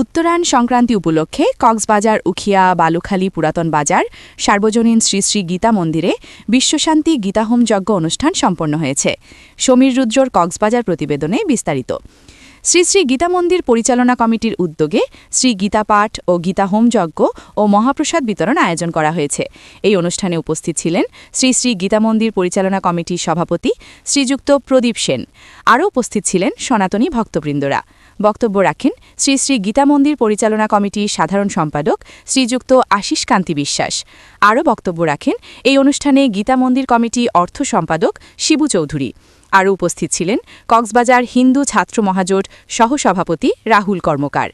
উত্তরায়ণ সংক্রান্তি উপলক্ষে কক্সবাজার, উখিয়া, বালুখালী পুরাতন বাজার, সার্বজনীন শ্রী শ্রী গীতা মন্দিরে বিশ্বশান্তি গীতাহোম যজ্ঞ অনুষ্ঠান সম্পন্ন হয়েছে। সমীর রুদ্রর কক্সবাজার প্রতিবেদনে বিস্তারিত। শ্রী শ্রী গীতা মন্দির পরিচালনা কমিটির উদ্যোগে শ্রী গীতা পাঠ ও গীতা হোম যজ্ঞ ও মহাপ্রসাদ বিতরণ আয়োজন করা হয়েছে। এই অনুষ্ঠানে উপস্থিত ছিলেন শ্রী শ্রী গীতা মন্দির পরিচালনা কমিটির সভাপতি শ্রীযুক্ত প্রদীপ সেন। আরও উপস্থিত ছিলেন সনাতনী ভক্তবৃন্দরা। বক্তব্য রাখেন শ্রী শ্রী গীতা মন্দির পরিচালনা কমিটির সাধারণ সম্পাদক শ্রীযুক্ত আশিস কান্তি বিশ্বাস। আরও বক্তব্য রাখেন এই অনুষ্ঠানে গীতা মন্দির কমিটি অর্থ সম্পাদক শিবু চৌধুরী। আরও উপস্থিত ছিলেন কক্সবাজার হিন্দু ছাত্র মহাজোট সহসভাপতি রাহুল কর্মকার।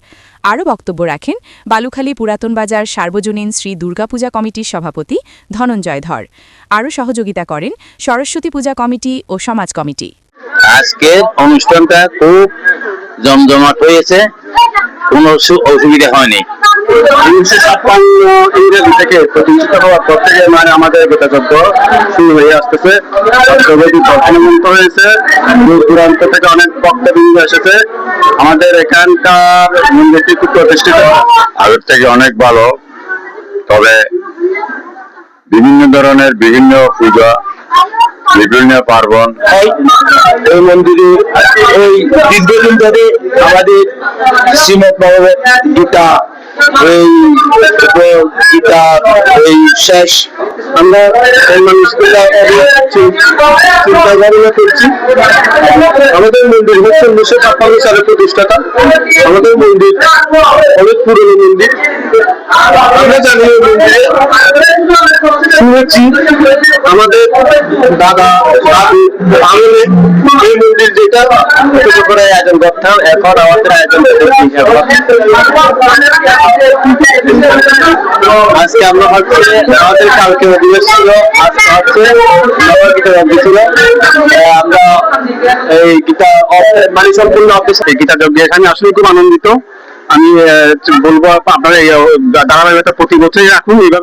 আরও বক্তব্য রাখেন বালুখালী পুরাতন বাজার সার্বজনীন শ্রী দুর্গাপূজা কমিটির সভাপতি ধনঞ্জয় ধর। আরও সহযোগিতা করেন সরস্বতী পূজা কমিটি ও সমাজ কমিটি। আজকের অনুষ্ঠানটা খুব জমজমাট হয়েছে, কোনো অসুবিধা হয়নি। মানে আমাদের এখানকার মন্দিরটি খুব প্রতিষ্ঠিত। আগের থেকে অনেক ভালো। তবে বিভিন্ন ধরনের বিভিন্ন পূজা, বিভিন্ন পার্বণ এই মন্দিরে এই দীর্ঘদিন ধরে আমাদের শ্রীমদ ভগবত গীতা, এই গীতা, এই শেষ। আমরা করছি, আমাদের মন্দির আমাদের মন্দির অনেক মন্দির। জানি মন্দিরে শুনেছি আমাদের দাদা দাদু আমলে এই মন্দির যেটা ছোট করে আয়োজন করতাম এখন আমাদের আয়োজন আজকে আমরা হচ্ছে আমাদের কালকে অধিবেশ ছিল আজকে হচ্ছে নবগীতা যজ্ঞ ছিল। আমরা এই গীতা মানে সম্পূর্ণ অফিস গীতা যজ্ঞ। এখানে আসলে খুব আনন্দিত। আমি বলব আপনারা এই, আহ, দাঁড়াবেন প্রতি বছরই রাখুন। এইভাবে